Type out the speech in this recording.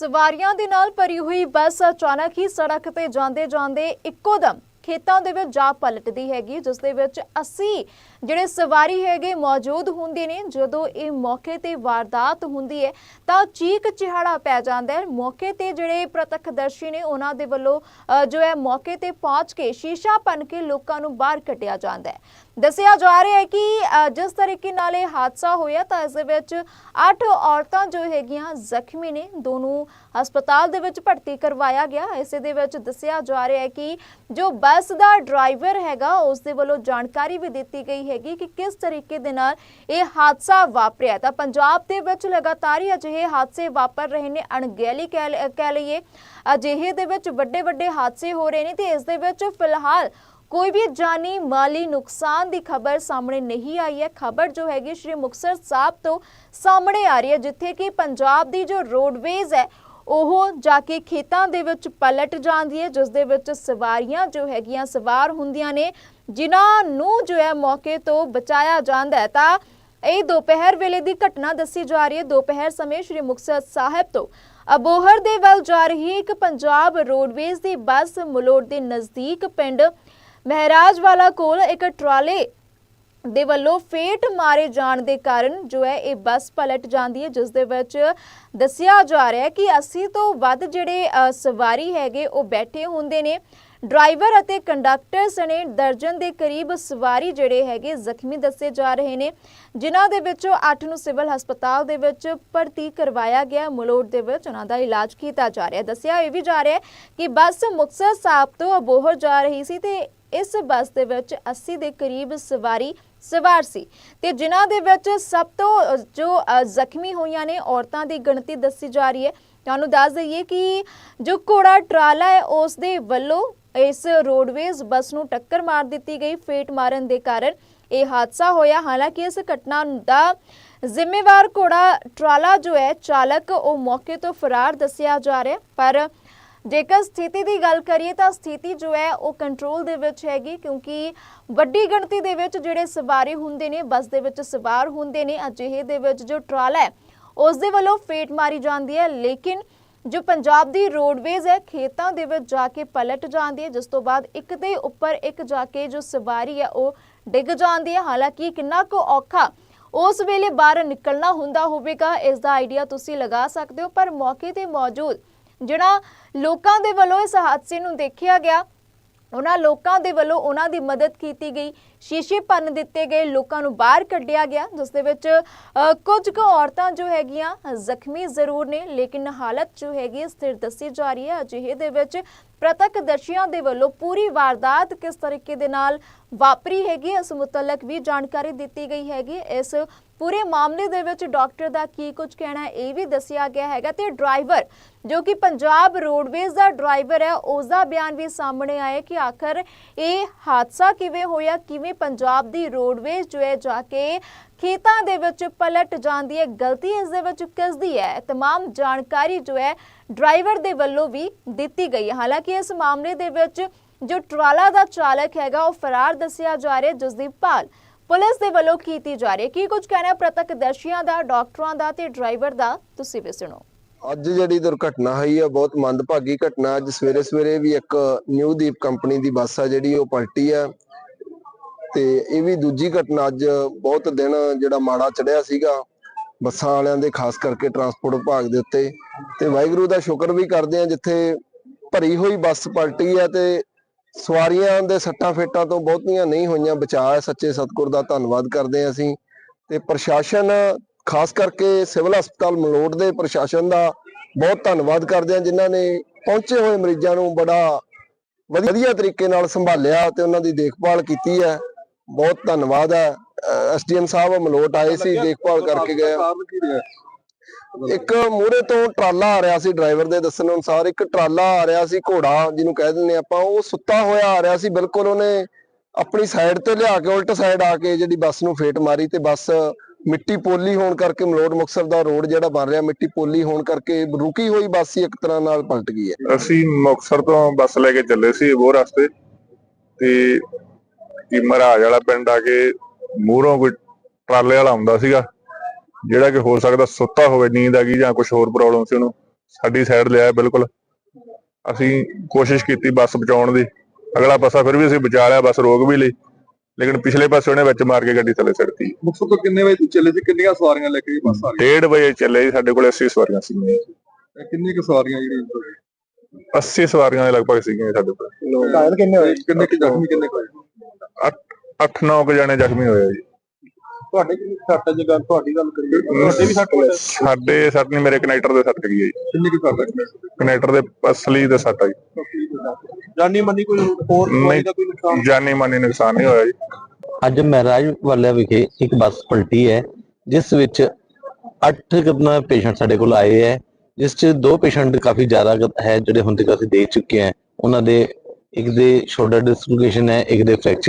ਸਵਾਰੀਆਂ ਦੇ ਨਾਲ ਭਰੀ ਹੋਈ ਬੱਸ ਅਚਾਨਕ ਹੀ ਸੜਕ ਤੇ ਜਾਂਦੇ ਜਾਂਦੇ ਇੱਕੋ ਦਮ ਖੇਤਾਂ ਦੇ ਵਿੱਚ ਜਾ ਪਲਟਦੀ ਹੈਗੀ, ਜਿਸ ਦੇ ਵਿੱਚ 80 ਜਿਹੜੇ ਸਵਾਰੀ ਹੈਗੇ ਮੌਜੂਦ ਹੁੰਦੇ ਨੇ, ਜਦੋਂ ਇਹ ਮੌਕੇ ਤੇ ਵਾਰਦਾਤ ਹੁੰਦੀ ਹੈ, ਤਾਂ ਚੀਕ ਚਿਹਾੜਾ ਪੈ ਜਾਂਦਾ ਹੈ। ਮੌਕੇ ਤੇ ਜਿਹੜੇ ਪ੍ਰਤੱਖਦਰਸ਼ੀ ਨੇ, ਉਹਨਾਂ ਦੇ ਵੱਲੋਂ ਜੋ ਹੈ ਮੌਕੇ ਤੇ ਪਹੁੰਚ ਕੇ ਸ਼ੀਸ਼ਾ ਭੰਨ ਕੇ ਲੋਕਾਂ ਨੂੰ ਬਾਹਰ ਕੱਢਿਆ ਜਾਂਦਾ ਹੈ। ਦੱਸਿਆ ਜਾ ਰਿਹਾ ਹੈ ਕਿ ਜਿਸ ਤਰੀਕੇ ਨਾਲ ਇਹ ਹਾਦਸਾ ਹੋਇਆ, ਤਾਂ ਇਸ ਦੇ ਵਿੱਚ 8 ਔਰਤਾਂ ਜੋ ਹੈਗੀਆਂ, ਜ਼ਖਮੀ ਨੇ, ਦੋਨੋਂ ਹਸਪਤਾਲ ਦੇ ਵਿੱਚ ਭਰਤੀ ਕਰਵਾਇਆ ਗਿਆ। ਇਸੇ ਦੇ ਵਿੱਚ ਦੱਸਿਆ ਜਾ ਰਿਹਾ ਹੈ ਕਿ ਜੋ ਬੱਸ ਦਾ ਡਰਾਈਵਰ ਹੈਗਾ, ਉਸ ਦੇ ਵੱਲੋਂ ਜਾਣਕਾਰੀ ਵੀ ਦਿੱਤੀ ਗਈ ਹੈਗੀ ਕਿ ਕਿਸ ਤਰੀਕੇ ਦੇ ਨਾਲ ਇਹ ਹਾਦਸਾ ਵਾਪਰਿਆ ਤਾਂ ਪੰਜਾਬ ਦੇ ਵਿੱਚ ਲਗਾਤਾਰ ਹੀ ਅਜਿਹੇ ਹਾਦਸੇ ਵਾਪਰ ਰਹੇ ਨੇ, ਅਣਗਹਿਲੀ ਕਹਿ ਲ- ਕਹਿ ਲਈਏ। ਅਜਿਹੇ ਦੇ ਵਿੱਚ ਵੱਡੇ ਵੱਡੇ ਹਾਦਸੇ ਹੋ ਰਹੇ ਨੇ ਤੇ ਇਸ ਦੇ ਵਿੱਚ ਫਿਲਹਾਲ ਕੋਈ ਵੀ ਜਾਨੀ ਮਾਲੀ ਨੁਕਸਾਨ ਦੀ ਖਬਰ ਸਾਹਮਣੇ ਨਹੀਂ ਆਈ ਹੈ। ਖਬਰ ਜੋ ਹੈਗੀ ਸ਼੍ਰੀ ਮੁਕਤਸਰ ਸਾਹਿਬ ਤੋਂ ਸਾਹਮਣੇ ਆ ਰਹੀ ਹੈ, ਜਿੱਥੇ ਕਿ ਪੰਜਾਬ ਦੀ ਜੋ ਰੋਡਵੇਜ਼ ਹੈ, ਉਹ ਜਾ ਕੇ ਖੇਤਾਂ ਦੇ ਵਿੱਚ ਪਲਟ ਜਾਂਦੀ ਹੈ, ਜਿਸ ਦੇ ਵਿੱਚ ਸਵਾਰੀਆਂ ਜੋ ਹੈਗੀਆਂ ਸਵਾਰ ਹੁੰਦੀਆਂ ਨੇ, ਜਿਨ੍ਹਾਂ ਨੂੰ ਜੋ ਹੈ ਮੌਕੇ ਤੋਂ ਬਚਾਇਆ ਜਾਂਦਾ ਹੈ। ਤਾਂ ਇਹ ਦੁਪਹਿਰ ਵੇਲੇ ਦੀ ਘਟਨਾ ਦੱਸੀ ਜਾ ਰਹੀ ਹੈ। ਦੁਪਹਿਰ ਸਮੇਂ ਸ਼੍ਰੀ ਮੁਕਤਸਰ ਸਾਹਿਬ ਤੋਂ ਅਬੋਹਰ ਦੇ ਵੱਲ ਜਾ ਰਹੀ ਇੱਕ ਪੰਜਾਬ ਰੋਡਵੇਜ਼ ਦੀ ਬੱਸ ਮਲੋੜ ਦੇ ਨਜ਼ਦੀਕ ਪਿੰਡ ਮਹਿਰਾਜ ਵਾਲਾ ਕੋਲ ਇੱਕ ਟਰਾਲੇ ਦੇ ਵੱਲੋਂ ਫੇਟ ਮਾਰੇ ਜਾਣ ਦੇ ਕਾਰਨ ਜੋ ਹੈ ਇਹ ਬੱਸ ਪਲਟ ਜਾਂਦੀ ਹੈ, ਜਿਸ ਦੇ ਵਿੱਚ ਦੱਸਿਆ ਜਾ ਰਿਹਾ ਹੈ ਕਿ 80 ਤੋਂ ਵੱਧ ਜਿਹੜੇ ਸਵਾਰੀ ਹੈਗੇ ਉਹ ਬੈਠੇ ਹੁੰਦੇ ਨੇ। ਡਰਾਈਵਰ ਅਤੇ ਕੰਡਕਟਰ ਸਣੇ ਦਰਜਨ ਦੇ ਕਰੀਬ ਸਵਾਰੀ ਜਿਹੜੇ ਹੈਗੇ ਜ਼ਖਮੀ ਦੱਸੇ ਜਾ ਰਹੇ ਨੇ, ਜਿਨ੍ਹਾਂ ਦੇ ਵਿੱਚੋਂ 8 ਨੂੰ ਸਿਵਲ ਹਸਪਤਾਲ ਦੇ ਵਿੱਚ ਭਰਤੀ ਕਰਵਾਇਆ ਗਿਆ। ਮਲੋਟ ਦੇ ਵਿੱਚ ਉਹਨਾਂ ਦਾ ਇਲਾਜ ਕੀਤਾ ਜਾ ਰਿਹਾ ਦੱਸਿਆ ਇਹ ਵੀ ਜਾ ਰਿਹਾ ਕਿ ਬੱਸ ਮੁਕਤਸਰ ਸਾਹਿਬ ਤੋਂ ਅਬੋਹਰ ਜਾ ਰਹੀ ਸੀ ਤੇ ਇਸ ਬੱਸ ਦੇ ਵਿੱਚ 80 ਦੇ ਕਰੀਬ ਸਵਾਰੀ ਸਵਾਰ ਸੀ ਤੇ ਜਿਨ੍ਹਾਂ ਦੇ ਵਿੱਚ ਸਭ ਤੋਂ ਜੋ ਜ਼ਖਮੀ ਹੋਈਆਂ ਨੇ, ਔਰਤਾਂ ਦੀ ਗਿਣਤੀ ਦੱਸੀ ਜਾ ਰਹੀ ਹੈ। ਤੁਹਾਨੂੰ ਦੱਸ ਦਈਏ ਕਿ ਜੋ ਘੋੜਾ ਟਰਾਲਾ ਹੈ, ਉਸ ਦੇ ਵੱਲੋਂ ਇਸ ਰੋਡਵੇਜ਼ ਬੱਸ ਨੂੰ ਟੱਕਰ ਮਾਰ ਦਿੱਤੀ ਗਈ, ਫੇਟ ਮਾਰਨ ਦੇ ਕਾਰਨ ਇਹ ਹਾਦਸਾ ਹੋਇਆ। ਹਾਲਾਂਕਿ ਇਸ ਘਟਨਾ ਦਾ ਜ਼ਿੰਮੇਵਾਰ ਘੋੜਾ ਟਰਾਲਾ ਜੋ ਹੈ, ਚਾਲਕ ਉਹ ਮੌਕੇ ਤੋਂ ਫਰਾਰ ਦੱਸਿਆ ਜਾ ਰਿਹਾ ਪਰ ਜੇਕਰ ਸਥਿਤੀ ਦੀ ਗੱਲ ਕਰੀਏ ਤਾਂ ਸਥਿਤੀ ਜੋ ਹੈ ਉਹ ਕੰਟਰੋਲ ਦੇ ਵਿੱਚ ਹੈਗੀ ਕਿਉਂਕਿ ਵੱਡੀ ਗਿਣਤੀ ਦੇ ਵਿੱਚ ਜਿਹੜੇ ਸਵਾਰੀ ਹੁੰਦੇ ਨੇ, ਬੱਸ ਦੇ ਵਿੱਚ ਸਵਾਰ ਹੁੰਦੇ ਨੇ, ਅਜਿਹੇ ਦੇ ਵਿੱਚ ਜੋ ਟਰਾਲਾ ਹੈ, ਉਸ ਦੇ ਵੱਲੋਂ ਫੇਟ ਮਾਰੀ ਜਾਂਦੀ ਹੈ। ਲੇਕਿਨ ਜੋ ਪੰਜਾਬ ਦੀ ਰੋਡਵੇਜ਼ ਹੈ, ਖੇਤਾਂ ਦੇ ਵਿੱਚ ਜਾ ਕੇ ਪਲਟ ਜਾਂਦੀ ਹੈ, ਜਿਸ ਤੋਂ ਬਾਅਦ ਇੱਕ ਦੇ ਉੱਪਰ ਇੱਕ ਜਾ ਕੇ ਜੋ ਸਵਾਰੀ ਹੈ, ਉਹ ਡਿੱਗ ਜਾਂਦੀ ਹੈ। ਹਾਲਾਂਕਿ ਕਿੰਨਾ ਕੁ ਔਖਾ ਉਸ ਵੇਲੇ ਬਾਹਰ ਨਿਕਲਣਾ ਹੁੰਦਾ ਹੋਵੇਗਾ, ਇਸ ਦਾ ਆਈਡੀਆ ਤੁਸੀਂ ਲਗਾ ਸਕਦੇ ਹੋ। ਪਰ ਮੌਕੇ ਤੇ ਮੌਜੂਦ ਜਿਹੜਾ ਲੋਕਾਂ ਦੇ ਵੱਲੋਂ ਇਸ ਹਾਦਸੇ ਨੂੰ ਦੇਖਿਆ ਗਿਆ, ਉਹਨਾਂ ਲੋਕਾਂ ਦੇ ਵੱਲੋਂ ਉਹਨਾਂ ਦੀ ਮਦਦ ਕੀਤੀ ਗਈ। ਸ਼ੀਸ਼ੇ ਭੰਨ ਦਿੱਤੇ ਗਏ ਲੋਕਾਂ ਨੂੰ ਬਾਹਰ ਕੱਢਿਆ ਗਿਆ, ਜਿਸ ਦੇ ਵਿੱਚ ਕੁਝ ਕੁ ਔਰਤਾਂ ਜੋ ਹੈਗੀਆਂ, ਜ਼ਖਮੀ ਜ਼ਰੂਰ ਨੇ, ਲੇਕਿਨ ਹਾਲਤ ਜੋ ਹੈਗੀ ਸਥਿਰ ਦੱਸੀ ਜਾ ਰਹੀ ਹੈ। ਅਜਿਹੇ ਦੇ ਵਿੱਚ ਪ੍ਰਤੱਖਦਰਸ਼ੀਆਂ ਦੇ ਵੱਲੋਂ ਪੂਰੀ ਵਾਰਦਾਤ ਕਿਸ ਤਰੀਕੇ ਦੇ ਨਾਲ ਵਾਪਰੀ ਹੈਗੀ ਇਸ ਮੁਤਲਕ ਵੀ ਜਾਣਕਾਰੀ ਦਿੱਤੀ ਗਈ ਹੈਗੀ ਇਸ ਪੂਰੇ ਮਾਮਲੇ ਦੇ ਵਿੱਚ ਡਾਕਟਰ ਦਾ ਕੀ ਕੁਝ ਕਹਿਣਾ ਇਹ ਵੀ ਦੱਸਿਆ ਗਿਆ ਹੈਗਾ ਤੇ ਡਰਾਈਵਰ, ਜੋ ਕਿ ਪੰਜਾਬ ਰੋਡਵੇਜ਼ ਦਾ ਡਰਾਈਵਰ ਹੈ, ਉਸ ਦਾ ਬਿਆਨ ਵੀ ਸਾਹਮਣੇ ਆਇਆ ਕਿ ਆਖਰ ਇਹ ਹਾਦਸਾ ਕਿਵੇਂ ਹੋਇਆ, ਕਿਵੇਂ ਪੰਜਾਬ ਦੀ ਰੋਡਵੇਜ਼ ਜੋ ਹੈ ਜਾ ਕੇ ਖੇਤਾਂ ਦੇ ਵਿੱਚ ਪਲਟ ਜਾਂਦੀ ਹੈ ਗਲਤੀ ਇਸ ਦੇ ਵਿੱਚ ਕਿਸ ਦੀ ਹੈ तमाम ਜਾਣਕਾਰੀ ਜੋ ਹੈ ਡਰਾਈਵਰ ਦੇ ਵੱਲੋਂ ਵੀ ਦਿੱਤੀ ਗਈ ਹੈ ਹਾਲਾਂਕਿ ਇਸ ਮਾਮਲੇ ਦੇ ਵਿੱਚ ਜੋ ਟਰਾਲਾ ਦਾ ਚਾਲਕ ਹੈਗਾ ਉਹ ਫਰਾਰ ਦੱਸਿਆ ਜਾ ਰਿਹਾ ਜਿਸ ਦੀ ਭਾਲ ਪੁਲਿਸ ਦੇ ਵੱਲੋਂ ਕੀਤੀ ਜਾ ਰਹੀ ਹੈ ਕੀ ਕੁਝ ਕਹਿਣਾ ਹੈ ਪ੍ਰਤੱਖਦਰਸ਼ੀਆਂ ਦਾ ਡਾਕਟਰਾਂ ਦਾ ਤੇ ਡਰਾਈਵਰ ਦਾ ਤੁਸੀਂ ਵੀ ਸੁਣੋ ਅੱਜ ਜਿਹੜੀ ਦੁਰਘਟਨਾ ਹੋਈ ਆ ਬਹੁਤ ਮੰਦਭਾਗੀ ਘਟਨਾ ਅੱਜ ਸਵੇਰੇ ਸਵੇਰੇ ਵੀ ਇੱਕ ਨਿਊ ਦੀਪ ਕੰਪਨੀ ਦੀ ਬੱਸ ਆ ਜਿਹੜੀ ਉਹ ਪਲਟੀ ਆ ਤੇ ਇਹ ਵੀ ਦੂਜੀ ਘਟਨਾ ਅੱਜ ਬਹੁਤ ਦਿਨ ਜਿਹੜਾ ਮਾੜਾ ਚੜਿਆ ਸੀਗਾ, ਬੱਸਾਂ ਵਾਲਿਆਂ ਦੇ ਖਾਸ ਕਰਕੇ ਟਰਾਂਸਪੋਰਟ ਵਿਭਾਗ ਦੇ ਉੱਤੇ। ਤੇ ਵਾਹਿਗੁਰੂ ਦਾ ਸ਼ੁਕਰ ਵੀ ਕਰਦੇ ਆ ਜਿੱਥੇ ਭਰੀ ਹੋਈ ਬੱਸ ਪਲਟੀ ਆ ਤੇ ਸਵਾਰੀਆਂ ਦੇ ਸੱਟਾਂ ਫੇਟਾਂ ਤੋਂ ਬਹੁਤੀਆਂ ਨਹੀਂ ਹੋਈਆਂ, ਬਚਾਅ ਸੱਚੇ ਸਤਿਗੁਰ ਦਾ ਧੰਨਵਾਦ ਕਰਦੇ ਆ ਅਸੀਂ। ਤੇ ਪ੍ਰਸ਼ਾਸਨ, ਖਾਸ ਕਰਕੇ ਸਿਵਲ ਹਸਪਤਾਲ ਮਲੋੜ ਦੇ ਪ੍ਰਸ਼ਾਸਨ ਦਾ ਬਹੁਤ ਧੰਨਵਾਦ ਕਰਦੇ ਆ ਜਿਨ੍ਹਾਂ ਨੇ ਪਹੁੰਚੇ ਹੋਏ ਮਰੀਜ਼ਾਂ ਨੂੰ ਬੜਾ ਵਧੀਆ ਤਰੀਕੇ ਨਾਲ ਸੰਭਾਲਿਆ ਤੇ ਉਹਨਾਂ ਦੀ ਦੇਖਭਾਲ ਕੀਤੀ ਹੈ। ਬਹੁਤ ਧੰਨਵਾਦ ਹੈ ਐਸਡੀਐਮ ਸਾਹਿਬ ਮਲੋਟ ਆਏ ਸੀ ਦੇਖਭਾਲ ਕਰਕੇ ਗਏ ਇੱਕ ਮੂਹਰੇ ਤੋਂ ਟਰਾਲਾ ਆ ਰਿਹਾ ਸੀ ਡਰਾਈਵਰ ਦੇ ਦੱਸਣ ਅਨੁਸਾਰ। ਇੱਕ ਟਰਾਲਾ ਆ ਰਿਹਾ ਸੀ ਘੋੜਾ ਜਿਹਨੂੰ ਕਹਿ ਦਿੰਦੇ ਆਪਾਂ। ਉਹ ਸੁੱਤਾ ਹੋਇਆ ਆ ਰਿਹਾ ਸੀ ਬਿਲਕੁਲ ਉਹਨੇ ਆਪਣੀ ਸਾਈਡ ਤੇ ਲਿਆ ਕੇ ਉਲਟ ਸਾਈਡ ਆ ਕੇ ਜਿਹੜੀ ਬੱਸ ਨੂੰ ਫੇਟ ਮਾਰੀ ਤੇ ਬੱਸ ਮਿੱਟੀ ਪੋਲੀ ਹੋਣ ਕਰਕੇ ਮਲੋਟ ਮੁਕਤਸਰ ਦਾ ਰੋਡ ਜਿਹੜਾ ਬਣ ਰਿਹਾ ਮਿੱਟੀ ਪੋਲੀ ਹੋਣ ਕਰਕੇ ਰੁਕੀ ਹੋਈ ਬੱਸ ਹੀ ਇੱਕ ਤਰ੍ਹਾਂ ਨਾਲ ਪਲਟ ਗਈ ਹੈ। ਅਸੀਂ ਮੁਕਤਸਰ ਤੋਂ ਬੱਸ ਲੈ ਕੇ ਚੱਲੇ ਸੀ ਉਹ ਰਸਤੇ ਤੇ ਕੀ ਮਹਾਰਾਜ ਵਾਲਾ ਪਿੰਡ ਆ ਕੇ ਮੂਹਰੋਂ ਕੋਈ ਟਰਾਲੇ ਵਾਲਾ ਆਉਂਦਾ ਸੀਗਾ ਜਿਹੜਾ ਕਿ ਹੋ ਸਕਦਾ ਸੁੱਤਾ ਹੋਵੇ ਨੀਂਦ ਆ ਗਈ ਜਾਂ ਕੁਝ ਹੋਰ ਪ੍ਰੋਬਲਮ ਸੀ ਉਹਨੂੰ ਸਾਡੀ ਸਾਈਡ ਲਿਆ ਬਿਲਕੁਲ। ਅਸੀਂ ਕੋਸ਼ਿਸ਼ ਕੀਤੀ ਬੱਸ ਬਚਾਉਣ ਦੀ ਅਗਲਾ ਪਾਸਾ ਫਿਰ ਵੀ ਅਸੀਂ ਬਚਾ ਲਿਆ ਬੱਸ ਰੋਕ ਵੀ ਲਈ ਲੇਕਿਨ ਪਿਛਲੇ ਪਾਸੇ ਉਹਨੇ ਵਿੱਚ ਮਾਰ ਕੇ ਗੱਡੀ ਥੱਲੇ ਸਿੱਟਤੀ ਮੁਕਤਸਰ ਤੋਂ ਕਿੰਨੇ ਵਜੇ ਚੱਲੇ ਸੀ? ਕਿੰਨੀਆਂ ਸਵਾਰੀਆਂ ਲੈ ਕੇ ਬੱਸ ਆ ਰਹੀ 1:30 ਵਜੇ ਚੱਲੇ ਜੀ ਸਾਡੇ ਕੋਲ 80 ਸਵਾਰੀਆਂ ਸੀਗੀਆਂ। ਹੈ ਕਿੰਨੀ ਕੁ ਸਵਾਰੀਆਂ ਜਿਹੜੀਆਂ 80 ਸਵਾਰੀਆਂ ਦੇ ਲਗਭਗ ਸੀਗੀਆਂ ਸਾਡੇ ਕੋਲ। ਘਾਇਲ ਕਿੰਨੇ ਹੋਏ? ਕਿੰਨੇ ਕੁ ਜ਼ਖਮੀ ਕਿੰਨੇ ਹੋਏ? 8-9 ਕੁ ਜਣੇ ਜ਼ਖਮੀ ਹੋਏ ਆ ਜੀ। ਤੁਹਾਡੇ ਕਿੰਨੀ ਸੱਟ ਹੈ ਜੇ ਗੱਲ ਤੁਹਾਡੀ ਗੱਲ ਕਰੀਏ ਤੁਹਾਡੇ ਵੀ ਸੱਟ ਹੋਈ ਹੈ? ਸਾਡੇ ਸੱਟ ਨਹੀਂ ਮੇਰੇ ਕਨੈਕਟਰ ਦੇ ਸੱਟ ਗਈ ਹੈ ਜੀ। ਕਿੰਨੀ ਕੁ ਸੱਟ ਹੈ ਕਨੈਕਟਰ ਦੇ ਅਸਲੀ ਦੇ ਸੱਟ ਆ ਜੀ। ਜਾਨੀ ਮੰਨੀ ਕੋਈ ਹੋਰ ਨਹੀਂ ਕੋਈ ਨੁਕਸਾਨ? ਜਾਨੀ ਮਾਨੀ ਨੁਕਸਾਨ ਨਹੀਂ ਹੋਇਆ ਜੀ। ਅੱਜ ਮਹਾਰਾਜ ਵਾਲਿਆ ਵਿਖੇ ਇੱਕ ਬੱਸ ਪਲਟੀ ਹੈ ਜਿਸ ਵਿੱਚ 8 ਕਿੰਨਾ ਪੇਸ਼ੈਂਟ ਸਾਡੇ ਕੋਲ ਆਏ ਹੈ ਜਿਸ ਚ ਦੋ ਪੇਸ਼ੈਂਟ ਕਾਫੀ ਜ਼ਿਆਦਾ ਹੈ ਜਿਹੜੇ ਹੁਣ ਤੱਕ ਅਸੀਂ ਦੇਖ ਚੁੱਕੇ ਹਾਂ। ਉਹਨਾਂ ਦੇ ਇੱਕ ਦੇ ਸ਼ੋਲਡਰ ਡਿਸਲੋਕੇਸ਼ਨ ਹੈ ਇੱਕ ਦੇ ਫ੍ਰੈਕਚਰ